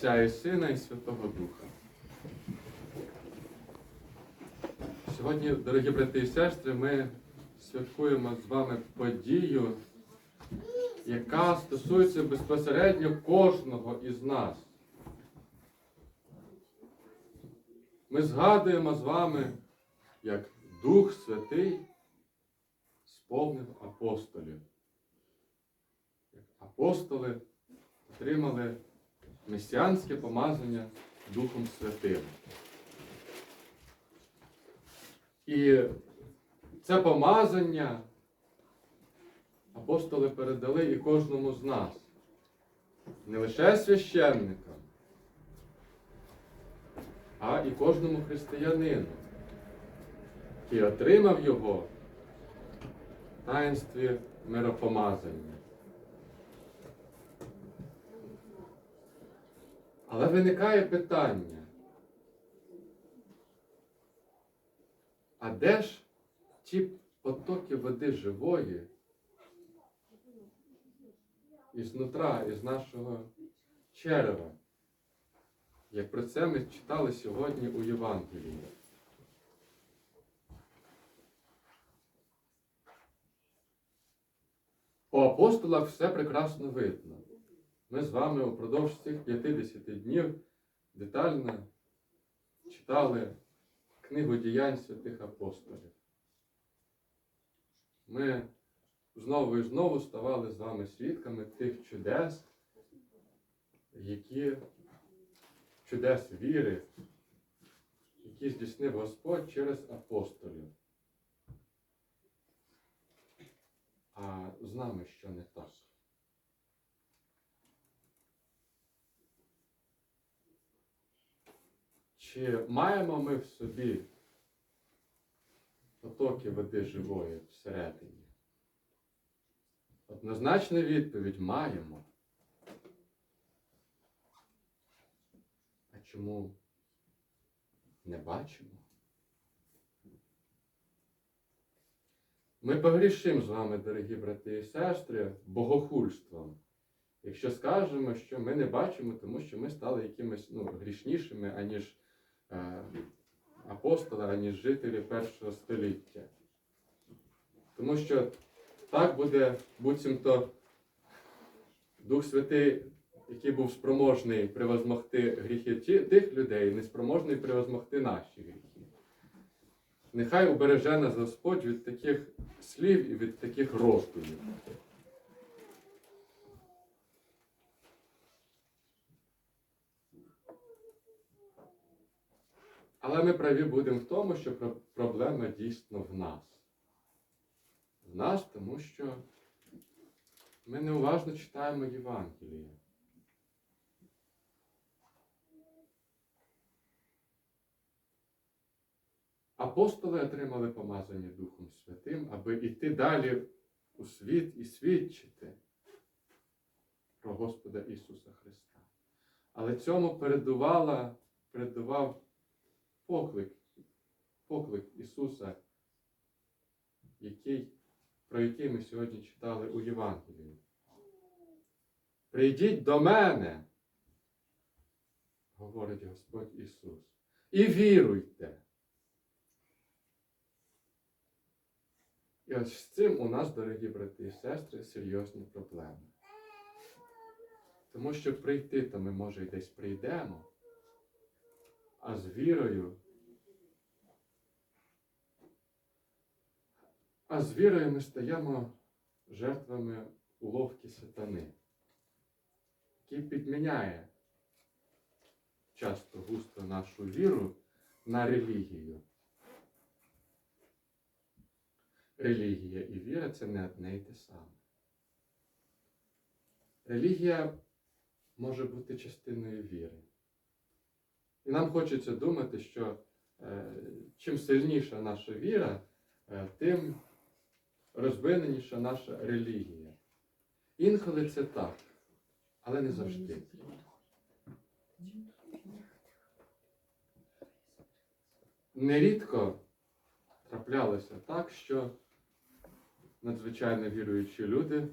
Отця і Сина і Святого Духа. Сьогодні, дорогі брати і сестри, ми святкуємо з вами подію, яка стосується безпосередньо кожного із нас. Ми згадуємо з вами, як Дух Святий сповнив апостолів. Апостоли отримали месіанське помазання Духом Святим. І це помазання апостоли передали і кожному з нас. Не лише священникам, а і кожному християнину, який отримав його в таїнстві миропомазання. Але виникає питання. А де ж ті потоки води живої із нутра, із нашого черева? Як про це ми читали сьогодні у Євангелії. У апостолах все прекрасно видно. Ми з вами упродовж цих 50 днів детально читали книгу діянь святих апостолів. Ми знову і знову ставали з вами свідками тих чудес, які чудес віри, які здійснив Господь через апостолів. А з нами що не так? Чи маємо ми в собі потоки води живої всередині? Однозначна відповідь маємо. А чому не бачимо? Ми погрішимо з вами, дорогі брати і сестри, богохульством. Якщо скажемо, що ми не бачимо, тому що ми стали якимись ну, грішнішими, аніж е, апостоли, аніж жителі першого століття. Тому що так буде буцімто Дух Святий, який був спроможний превозмогти гріхи тих людей, неспроможний превозмогти наші гріхи. Нехай убереже нас Господь від таких слів і від таких роздумів. Але ми праві будемо в тому, що проблема дійсно в нас. В нас, тому що ми неуважно читаємо Євангеліє. Апостоли отримали помазання Духом Святим, аби йти далі у світ і свідчити про Господа Ісуса Христа. Але цьому передувала, передував поклик, поклик Ісуса, який, про який ми сьогодні читали у Євангелії. Прийдіть до мене, говорить Господь Ісус, і віруйте. І от з цим у нас, дорогі брати і сестри, серйозні проблеми. Тому що прийти, то ми, може, і десь прийдемо, а з вірою. А з вірою ми стаємо жертвами уловки сатани, який підміняє часто густо нашу віру на релігію. Релігія і віра це не одне й те саме. Релігія може бути частиною віри. І нам хочеться думати, що е, чим сильніша наша віра, е, тим розвиненіша наша релігія. Інколи це так, але не завжди. Нерідко траплялося так, що надзвичайно віруючі люди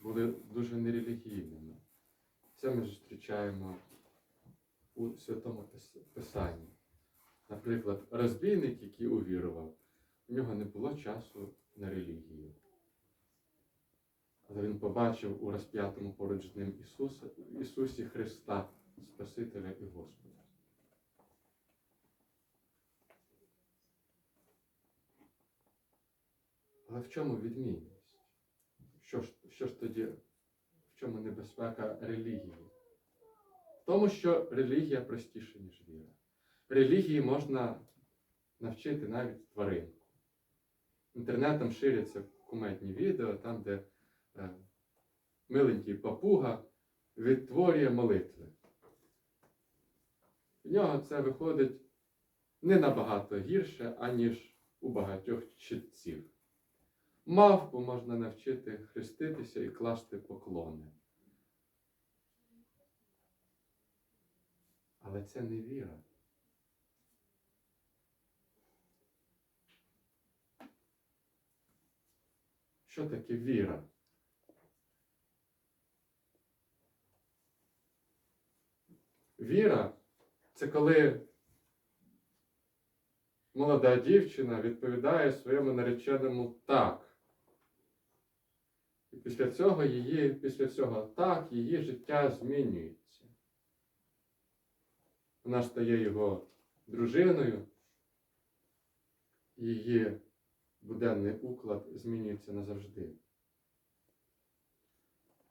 були дуже нерелігійними. Це ми зустрічаємо у Святому Писанні. Наприклад, розбійник, який увірував, у нього не було часу на релігію. Але він побачив у розп'ятому поруч з ним Ісуса, Ісусі Христа, Спасителя і Господа. Але в чому відмінність? Що ж, що ж тоді, в чому небезпека релігії? Тому, що релігія простіша, ніж віра. Релігії можна навчити навіть тваринку. Інтернетом ширяться кумедні відео, там, де е, миленький папуга відтворює молитви. В нього це виходить не набагато гірше, аніж у багатьох читців. Мавпу можна навчити хреститися і класти поклони. Але це не віра. Що таке віра? Віра це коли молода дівчина відповідає своєму нареченому так. І після цього її, після цього так, її життя змінюється. Вона стає його дружиною, її буденний уклад змінюється назавжди.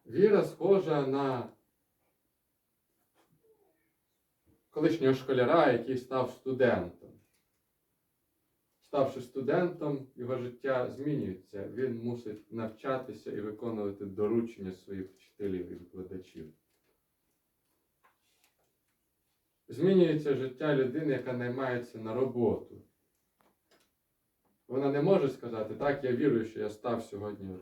Віра схожа на колишнього школяра, який став студентом. Ставши студентом, його життя змінюється. Він мусить навчатися і виконувати доручення своїх вчителів і викладачів. Змінюється життя людини, яка наймається на роботу. Вона не може сказати, так, я вірую, що я став сьогодні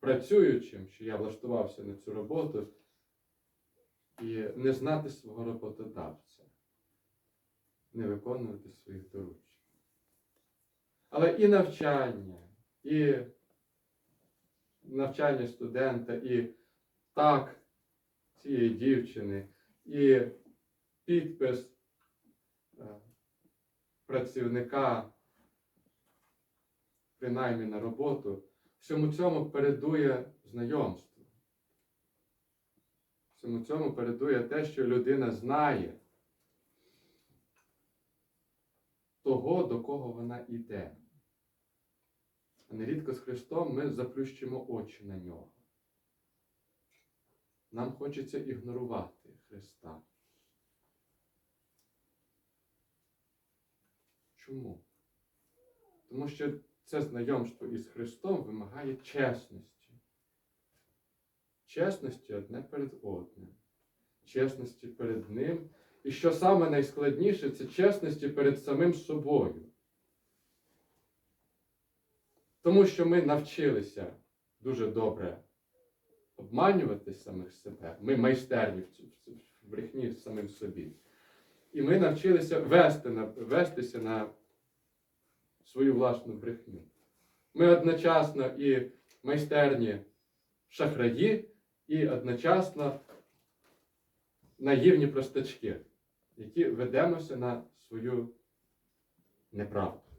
працюючим, що я влаштувався на цю роботу, і не знати свого роботодавця, не виконувати своїх доручень. Але і навчання, і навчання студента, і так цієї дівчини, і підпис е, працівника, принаймні на роботу, всьому цьому передує знайомство. Всьому цьому передує те, що людина знає того, до кого вона йде. А нерідко з Христом ми заплющимо очі на нього. Нам хочеться ігнорувати Христа. Чому? Тому що це знайомство із Христом вимагає чесності. Чесності одне перед одним, чесності перед Ним. І що саме найскладніше, це чесності перед самим собою. Тому що ми навчилися дуже добре обманювати самих себе. Ми майстерні в в брехні самим собі. І ми навчилися вести на, вестися на свою власну брехню. Ми одночасно і майстерні шахраї, і одночасно наївні простачки, які ведемося на свою неправду.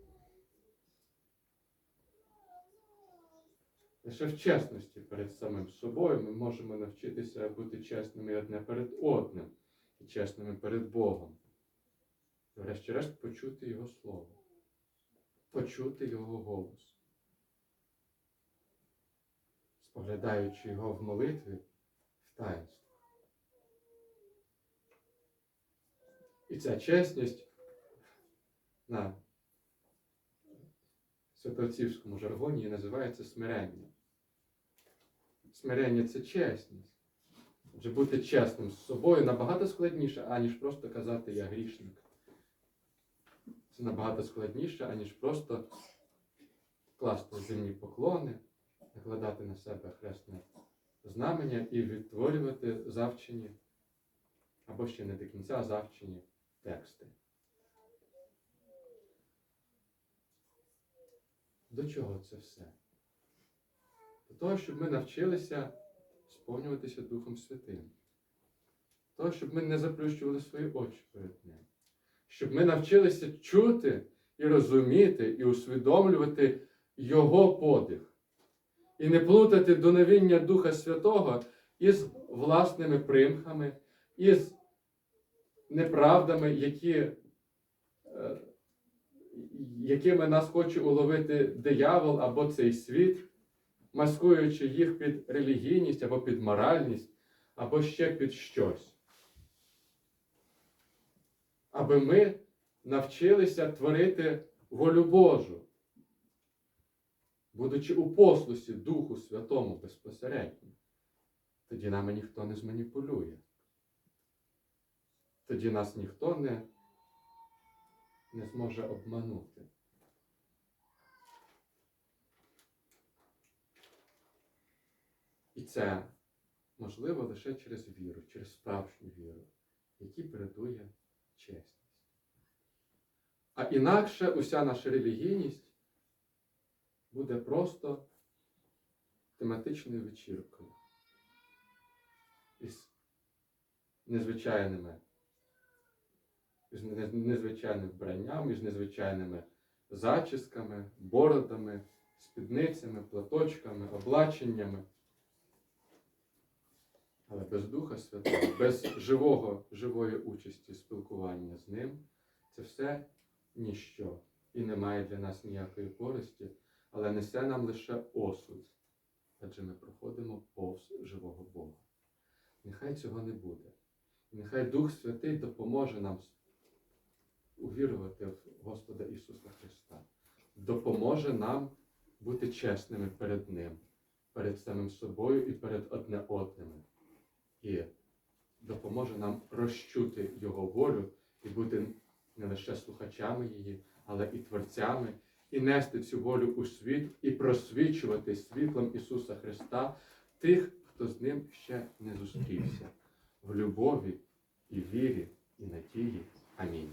Лише в чесності перед самим собою ми можемо навчитися бути чесними одне перед одним і чесними перед Богом. Врешті-решт почути Його Слово, почути Його голос, споглядаючи Його в молитві в таїнстві. І ця чесність на святоотцівському жаргоні її називається смирення. Смирення це чесність. Отже, бути чесним з собою набагато складніше, аніж просто казати я грішник. Це набагато складніше, аніж просто класти земні поклони, накладати на себе хресне знамення і відтворювати завчені, або ще не до кінця завчені тексти. До чого це все? До того, щоб ми навчилися сповнюватися Духом Святим. того, щоб ми не заплющували свої очі перед ним, щоб ми навчилися чути і розуміти, і усвідомлювати Його подих, і не плутати дуновіння Духа Святого із власними примхами, із неправдами, які, е, якими нас хоче уловити диявол або цей світ, маскуючи їх під релігійність або під моральність, або ще під щось. Аби ми навчилися творити волю Божу, будучи у послусі Духу Святому безпосередньо, тоді нами ніхто не зманіпулює. Тоді нас ніхто не, не зможе обманути. І це можливо лише через віру, через справжню віру, якій передує чесність. А інакше уся наша релігійність буде просто тематичною вечіркою із незвичайними, із незвичайним вбранням, із незвичайними зачісками, бородами, спідницями, платочками, облаченнями. Але без Духа Святого, без живого, живої участі, спілкування з ним, це все ніщо і не має для нас ніякої користі, але несе нам лише осуд, адже ми проходимо повз живого Бога. Нехай цього не буде. Нехай Дух Святий допоможе нам увірувати в Господа Ісуса Христа, допоможе нам бути чесними перед Ним, перед самим собою і перед одне одними. І допоможе нам розчути Його волю і бути не лише слухачами її, але і творцями, і нести цю волю у світ, і просвічувати світлом Ісуса Христа тих, хто з ним ще не зустрівся, в любові і вірі, і надії. Амінь.